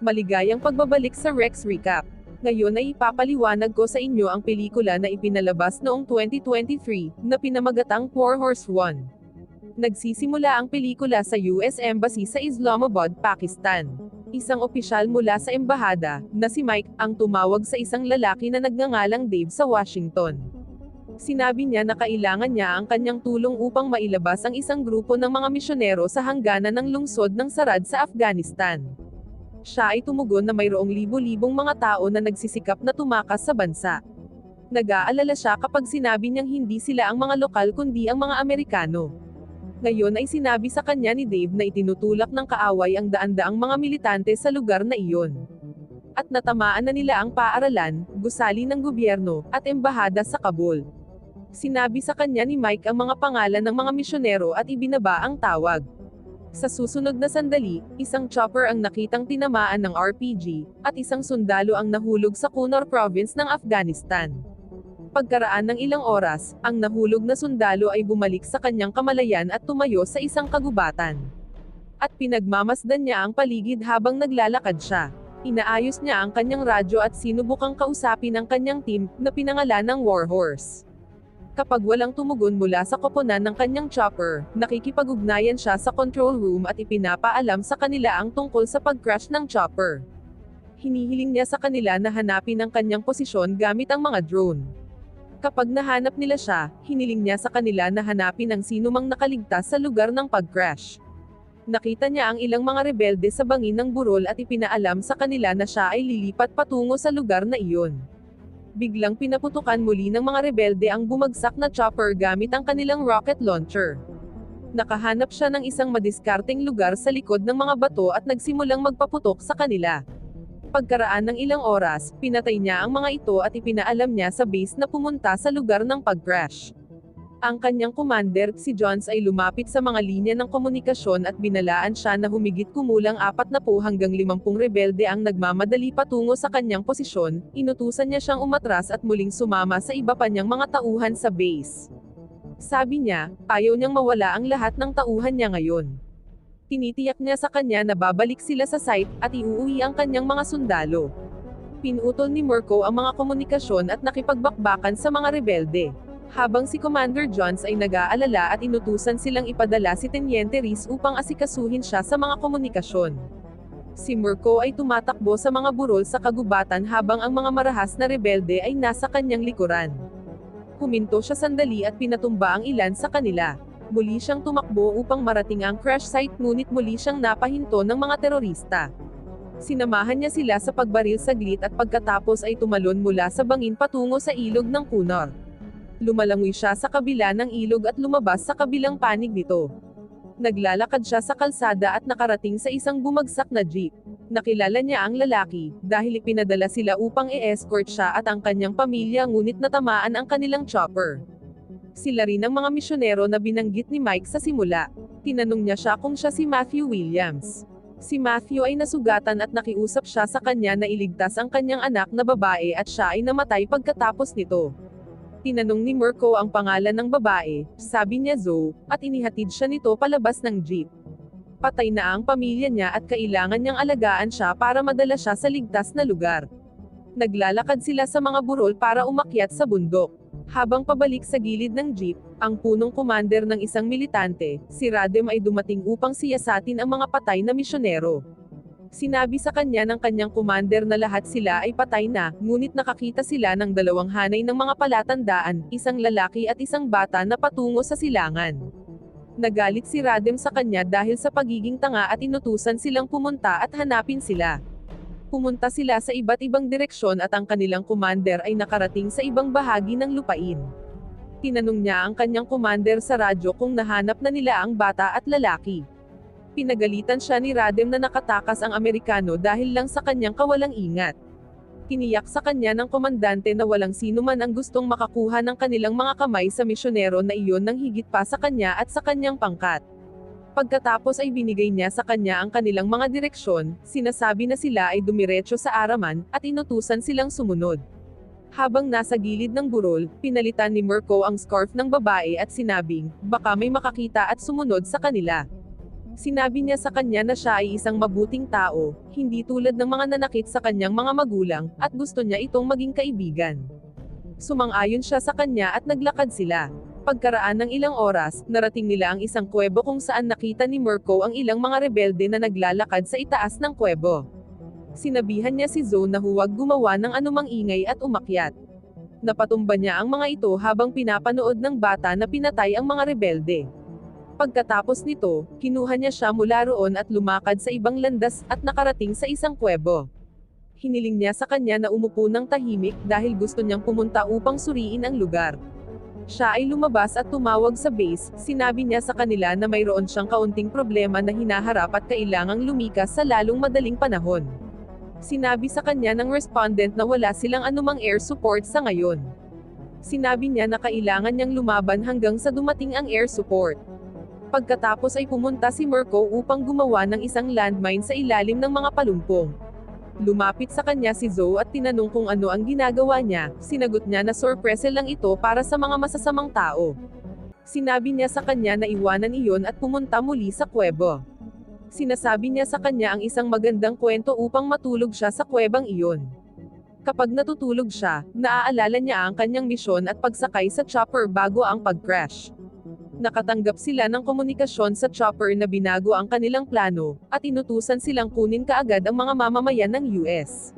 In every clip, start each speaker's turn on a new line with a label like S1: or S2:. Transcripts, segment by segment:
S1: Maligayang pagbabalik sa Rex Recap. Ngayon ay ipapaliwanag ko sa inyo ang pelikula na ipinalabas noong 2023, na pinamagatang Four Horse One. Nagsisimula ang pelikula sa US Embassy sa Islamabad, Pakistan. Isang opisyal mula sa embahada, na si Mike, ang tumawag sa isang lalaki na nagngangalang Dave sa Washington. Sinabi niya na kailangan niya ang kanyang tulong upang mailabas ang isang grupo ng mga misyonero sa hangganan ng lungsod ng Sarad sa Afghanistan. Siya ay tumugon na mayroong libo-libong mga tao na nagsisikap na tumakas sa bansa. Nag-aalala siya kapag sinabi niyang hindi sila ang mga lokal kundi ang mga Amerikano. Ngayon ay sinabi sa kanya ni Dave na itinutulak ng kaaway ang daan-daang mga militante sa lugar na iyon. At natamaan na nila ang paaralan, gusali ng gobyerno, at embahada sa Kabul. Sinabi sa kanya ni Mike ang mga pangalan ng mga misyonero at ibinaba ang tawag. Sa susunod na sandali, isang chopper ang nakitang tinamaan ng RPG, at isang sundalo ang nahulog sa Kunar province ng Afghanistan. Pagkaraan ng ilang oras, ang nahulog na sundalo ay bumalik sa kanyang kamalayan at tumayo sa isang kagubatan. At pinagmamasdan niya ang paligid habang naglalakad siya. Inaayos niya ang kanyang radyo at sinubukang kausapin ang kanyang team, na pinangalan ng Warhorse. Kapag walang tumugon mula sa koponan ng kanyang chopper, nakikipag-ugnayan siya sa control room at ipinapaalam sa kanila ang tungkol sa pag-crash ng chopper. Hinihiling niya sa kanila na hanapin ang kanyang posisyon gamit ang mga drone. Kapag nahanap nila siya, hiniling niya sa kanila na hanapin ang sinumang nakaligtas sa lugar ng pag-crash. Nakita niya ang ilang mga rebelde sa bangin ng burol at ipinaalam sa kanila na siya ay lilipat patungo sa lugar na iyon biglang pinaputukan muli ng mga rebelde ang bumagsak na chopper gamit ang kanilang rocket launcher. Nakahanap siya ng isang madiskarteng lugar sa likod ng mga bato at nagsimulang magpaputok sa kanila. Pagkaraan ng ilang oras, pinatay niya ang mga ito at ipinaalam niya sa base na pumunta sa lugar ng pag-crash. Ang kanyang commander, si Jones ay lumapit sa mga linya ng komunikasyon at binalaan siya na humigit kumulang 40 hanggang 50 rebelde ang nagmamadali patungo sa kanyang posisyon, inutusan niya siyang umatras at muling sumama sa iba pa niyang mga tauhan sa base. Sabi niya, ayaw niyang mawala ang lahat ng tauhan niya ngayon. Tinitiyak niya sa kanya na babalik sila sa site, at iuuwi ang kanyang mga sundalo. Pinutol ni Murko ang mga komunikasyon at nakipagbakbakan sa mga rebelde. Habang si Commander Jones ay nag-aalala at inutusan silang ipadala si Teniente Reese upang asikasuhin siya sa mga komunikasyon. Si Murko ay tumatakbo sa mga burol sa kagubatan habang ang mga marahas na rebelde ay nasa kanyang likuran. Huminto siya sandali at pinatumba ang ilan sa kanila. Muli siyang tumakbo upang marating ang crash site ngunit muli siyang napahinto ng mga terorista. Sinamahan niya sila sa pagbaril saglit at pagkatapos ay tumalon mula sa bangin patungo sa ilog ng Kunor lumalangoy siya sa kabila ng ilog at lumabas sa kabilang panig nito. Naglalakad siya sa kalsada at nakarating sa isang bumagsak na jeep. Nakilala niya ang lalaki, dahil ipinadala sila upang i-escort siya at ang kanyang pamilya ngunit natamaan ang kanilang chopper. Sila rin ang mga misyonero na binanggit ni Mike sa simula. Tinanong niya siya kung siya si Matthew Williams. Si Matthew ay nasugatan at nakiusap siya sa kanya na iligtas ang kanyang anak na babae at siya ay namatay pagkatapos nito. Tinanong ni Murko ang pangalan ng babae, sabi niya Zoe, at inihatid siya nito palabas ng jeep. Patay na ang pamilya niya at kailangan niyang alagaan siya para madala siya sa ligtas na lugar. Naglalakad sila sa mga burol para umakyat sa bundok. Habang pabalik sa gilid ng jeep, ang punong commander ng isang militante, si Radem ay dumating upang siyasatin ang mga patay na misyonero. Sinabi sa kanya ng kanyang commander na lahat sila ay patay na, ngunit nakakita sila ng dalawang hanay ng mga palatandaan, isang lalaki at isang bata na patungo sa silangan. Nagalit si Radem sa kanya dahil sa pagiging tanga at inutusan silang pumunta at hanapin sila. Pumunta sila sa iba't ibang direksyon at ang kanilang commander ay nakarating sa ibang bahagi ng lupain. Tinanong niya ang kanyang commander sa radyo kung nahanap na nila ang bata at lalaki. Pinagalitan siya ni Radem na nakatakas ang Amerikano dahil lang sa kanyang kawalang ingat. Tiniyak sa kanya ng komandante na walang sino man ang gustong makakuha ng kanilang mga kamay sa misyonero na iyon ng higit pa sa kanya at sa kanyang pangkat. Pagkatapos ay binigay niya sa kanya ang kanilang mga direksyon, sinasabi na sila ay dumiretso sa Araman, at inutusan silang sumunod. Habang nasa gilid ng burol, pinalitan ni Murko ang scarf ng babae at sinabing, baka may makakita at sumunod sa kanila. Sinabi niya sa kanya na siya ay isang mabuting tao, hindi tulad ng mga nanakit sa kanyang mga magulang, at gusto niya itong maging kaibigan. Sumang-ayon siya sa kanya at naglakad sila. Pagkaraan ng ilang oras, narating nila ang isang kuwebo kung saan nakita ni Mirko ang ilang mga rebelde na naglalakad sa itaas ng kuwebo. Sinabihan niya si Zoe na huwag gumawa ng anumang ingay at umakyat. Napatumba niya ang mga ito habang pinapanood ng bata na pinatay ang mga rebelde. Pagkatapos nito, kinuha niya siya mula roon at lumakad sa ibang landas at nakarating sa isang kuwebo. Hiniling niya sa kanya na umupo ng tahimik dahil gusto niyang pumunta upang suriin ang lugar. Siya ay lumabas at tumawag sa base, sinabi niya sa kanila na mayroon siyang kaunting problema na hinaharap at kailangang lumikas sa lalong madaling panahon. Sinabi sa kanya ng respondent na wala silang anumang air support sa ngayon. Sinabi niya na kailangan niyang lumaban hanggang sa dumating ang air support. Pagkatapos ay pumunta si Mirko upang gumawa ng isang landmine sa ilalim ng mga palumpong. Lumapit sa kanya si Zoe at tinanong kung ano ang ginagawa niya, sinagot niya na sorpresa lang ito para sa mga masasamang tao. Sinabi niya sa kanya na iwanan iyon at pumunta muli sa kuwebo. Sinasabi niya sa kanya ang isang magandang kwento upang matulog siya sa kuwebang iyon. Kapag natutulog siya, naaalala niya ang kanyang misyon at pagsakay sa chopper bago ang pag-crash. Nakatanggap sila ng komunikasyon sa chopper na binago ang kanilang plano, at inutusan silang kunin kaagad ang mga mamamayan ng US.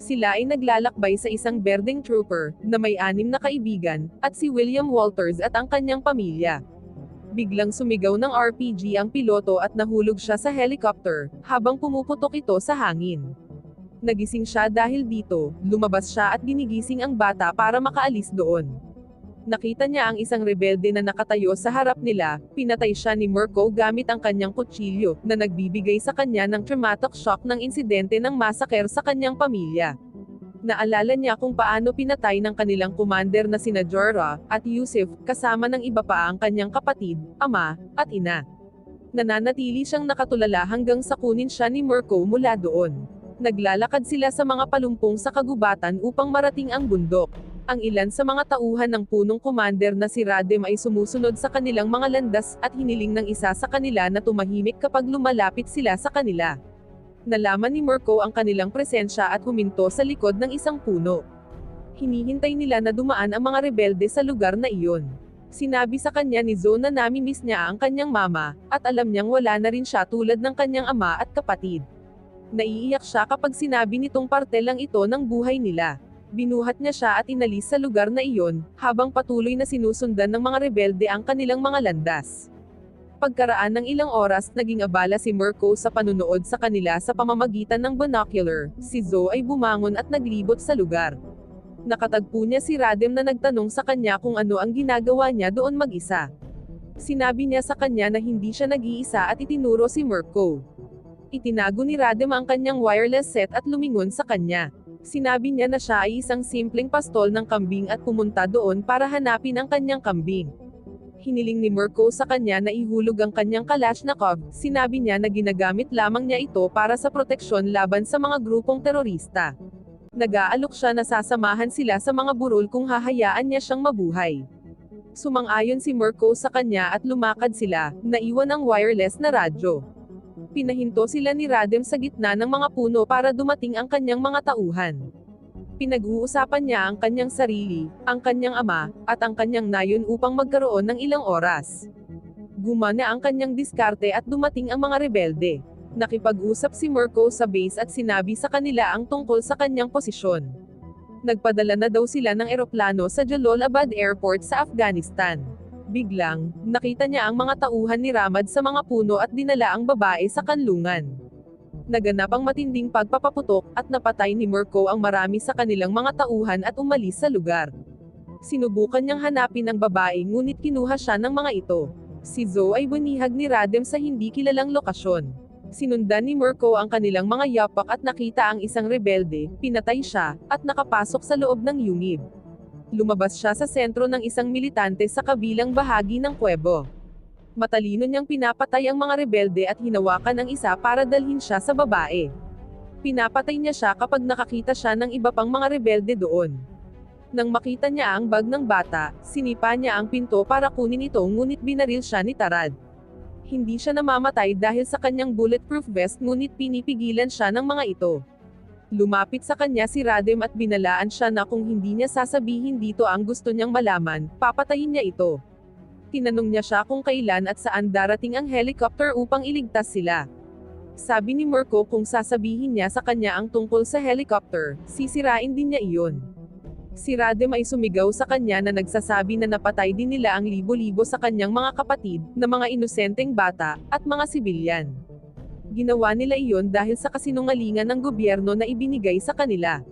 S1: Sila ay naglalakbay sa isang berdeng trooper, na may anim na kaibigan, at si William Walters at ang kanyang pamilya. Biglang sumigaw ng RPG ang piloto at nahulog siya sa helicopter, habang pumuputok ito sa hangin. Nagising siya dahil dito, lumabas siya at ginigising ang bata para makaalis doon. Nakita niya ang isang rebelde na nakatayo sa harap nila, pinatay siya ni Mirko gamit ang kanyang kutsilyo, na nagbibigay sa kanya ng traumatic shock ng insidente ng massacre sa kanyang pamilya. Naalala niya kung paano pinatay ng kanilang commander na sina Jorah, at Yusuf, kasama ng iba pa ang kanyang kapatid, ama, at ina. Nananatili siyang nakatulala hanggang sa kunin siya ni Mirko mula doon. Naglalakad sila sa mga palumpong sa kagubatan upang marating ang bundok. Ang ilan sa mga tauhan ng punong commander na si Radem ay sumusunod sa kanilang mga landas at hiniling ng isa sa kanila na tumahimik kapag lumalapit sila sa kanila. Nalaman ni Mirko ang kanilang presensya at huminto sa likod ng isang puno. Hinihintay nila na dumaan ang mga rebelde sa lugar na iyon. Sinabi sa kanya ni Zoe na nami-miss niya ang kanyang mama, at alam niyang wala na rin siya tulad ng kanyang ama at kapatid. Naiiyak siya kapag sinabi nitong parte lang ito ng buhay nila. Binuhat niya siya at inalis sa lugar na iyon, habang patuloy na sinusundan ng mga rebelde ang kanilang mga landas. Pagkaraan ng ilang oras, naging abala si Mirko sa panunood sa kanila sa pamamagitan ng binocular, si Zoe ay bumangon at naglibot sa lugar. Nakatagpo niya si Radem na nagtanong sa kanya kung ano ang ginagawa niya doon mag-isa. Sinabi niya sa kanya na hindi siya nag-iisa at itinuro si Mirko. Itinago ni Radem ang kanyang wireless set at lumingon sa kanya. Sinabi niya na siya ay isang simpleng pastol ng kambing at pumunta doon para hanapin ang kanyang kambing. Hiniling ni Mirko sa kanya na ihulog ang kanyang Kalashnikov, sinabi niya na ginagamit lamang niya ito para sa proteksyon laban sa mga grupong terorista. Nag-aalok siya na sasamahan sila sa mga burol kung hahayaan niya siyang mabuhay. Sumang-ayon si Mirko sa kanya at lumakad sila, naiwan ang wireless na radyo pinahinto sila ni Radem sa gitna ng mga puno para dumating ang kanyang mga tauhan. Pinag-uusapan niya ang kanyang sarili, ang kanyang ama, at ang kanyang nayon upang magkaroon ng ilang oras. Gumana ang kanyang diskarte at dumating ang mga rebelde. Nakipag-usap si Mirko sa base at sinabi sa kanila ang tungkol sa kanyang posisyon. Nagpadala na daw sila ng eroplano sa Jalalabad Airport sa Afghanistan. Biglang, nakita niya ang mga tauhan ni Ramad sa mga puno at dinala ang babae sa kanlungan. Naganap ang matinding pagpapaputok, at napatay ni Mirko ang marami sa kanilang mga tauhan at umalis sa lugar. Sinubukan niyang hanapin ang babae ngunit kinuha siya ng mga ito. Si Zoe ay bunihag ni Radem sa hindi kilalang lokasyon. Sinundan ni Mirko ang kanilang mga yapak at nakita ang isang rebelde, pinatay siya, at nakapasok sa loob ng yungib lumabas siya sa sentro ng isang militante sa kabilang bahagi ng kuwebo. Matalino niyang pinapatay ang mga rebelde at hinawakan ang isa para dalhin siya sa babae. Pinapatay niya siya kapag nakakita siya ng iba pang mga rebelde doon. Nang makita niya ang bag ng bata, sinipa niya ang pinto para kunin ito ngunit binaril siya ni Tarad. Hindi siya namamatay dahil sa kanyang bulletproof vest ngunit pinipigilan siya ng mga ito. Lumapit sa kanya si Radem at binalaan siya na kung hindi niya sasabihin dito ang gusto niyang malaman, papatayin niya ito. Tinanong niya siya kung kailan at saan darating ang helicopter upang iligtas sila. Sabi ni Mirko kung sasabihin niya sa kanya ang tungkol sa helicopter, sisirain din niya iyon. Si Radem ay sumigaw sa kanya na nagsasabi na napatay din nila ang libo-libo sa kanyang mga kapatid, na mga inosenteng bata, at mga sibilyan. Ginawa nila iyon dahil sa kasinungalingan ng gobyerno na ibinigay sa kanila.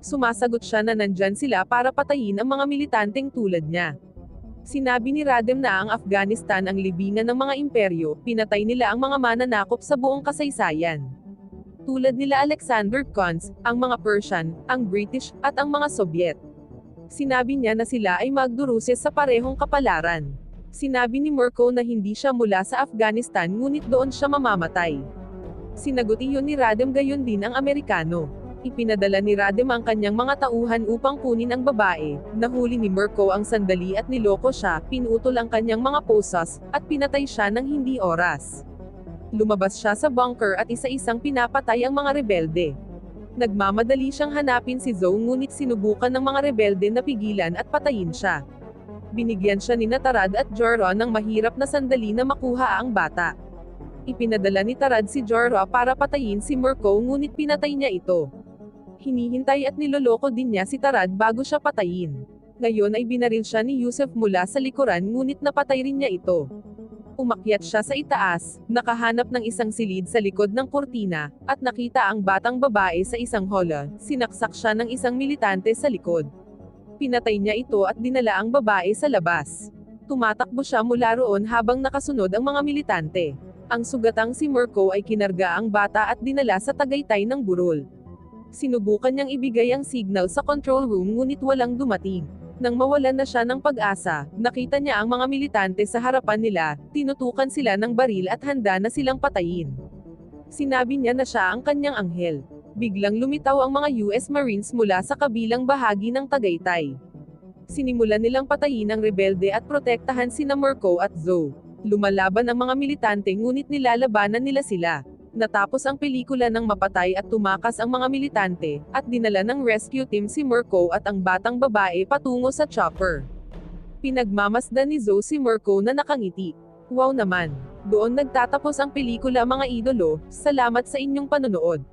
S1: Sumasagot siya na nandyan sila para patayin ang mga militanteng tulad niya. Sinabi ni Radem na ang Afghanistan ang libingan ng mga imperyo, pinatay nila ang mga mananakop sa buong kasaysayan. Tulad nila Alexander Kons, ang mga Persian, ang British, at ang mga Soviet. Sinabi niya na sila ay magduruses sa parehong kapalaran. Sinabi ni Mirko na hindi siya mula sa Afghanistan ngunit doon siya mamamatay. Sinagot iyon ni Radem gayon din ang Amerikano. Ipinadala ni Radem ang kanyang mga tauhan upang kunin ang babae, nahuli ni Mirko ang sandali at niloko siya, pinutol ang kanyang mga posas, at pinatay siya ng hindi oras. Lumabas siya sa bunker at isa-isang pinapatay ang mga rebelde. Nagmamadali siyang hanapin si Zoe ngunit sinubukan ng mga rebelde na pigilan at patayin siya. Binigyan siya ni Natarad at Jorah ng mahirap na sandali na makuha ang bata. Ipinadala ni Tarad si Jorah para patayin si Mirko ngunit pinatay niya ito. Hinihintay at niloloko din niya si Tarad bago siya patayin. Ngayon ay binaril siya ni Yusuf mula sa likuran ngunit napatay rin niya ito. Umakyat siya sa itaas, nakahanap ng isang silid sa likod ng kurtina, at nakita ang batang babae sa isang hola, sinaksak siya ng isang militante sa likod. Pinatay niya ito at dinala ang babae sa labas. Tumatakbo siya mula roon habang nakasunod ang mga militante. Ang sugatang si Mirko ay kinarga ang bata at dinala sa tagaytay ng burol. Sinubukan niyang ibigay ang signal sa control room ngunit walang dumating. Nang mawalan na siya ng pag-asa, nakita niya ang mga militante sa harapan nila, tinutukan sila ng baril at handa na silang patayin. Sinabi niya na siya ang kanyang anghel. Biglang lumitaw ang mga US Marines mula sa kabilang bahagi ng Tagaytay. Sinimulan nilang patayin ang rebelde at protektahan sina Mirko at Zoe. Lumalaban ang mga militante ngunit nilalabanan nila sila. Natapos ang pelikula ng mapatay at tumakas ang mga militante, at dinala ng rescue team si Mirko at ang batang babae patungo sa chopper. Pinagmamasdan ni Zoe si Mirko na nakangiti. Wow naman! Doon nagtatapos ang pelikula mga idolo, salamat sa inyong panonood.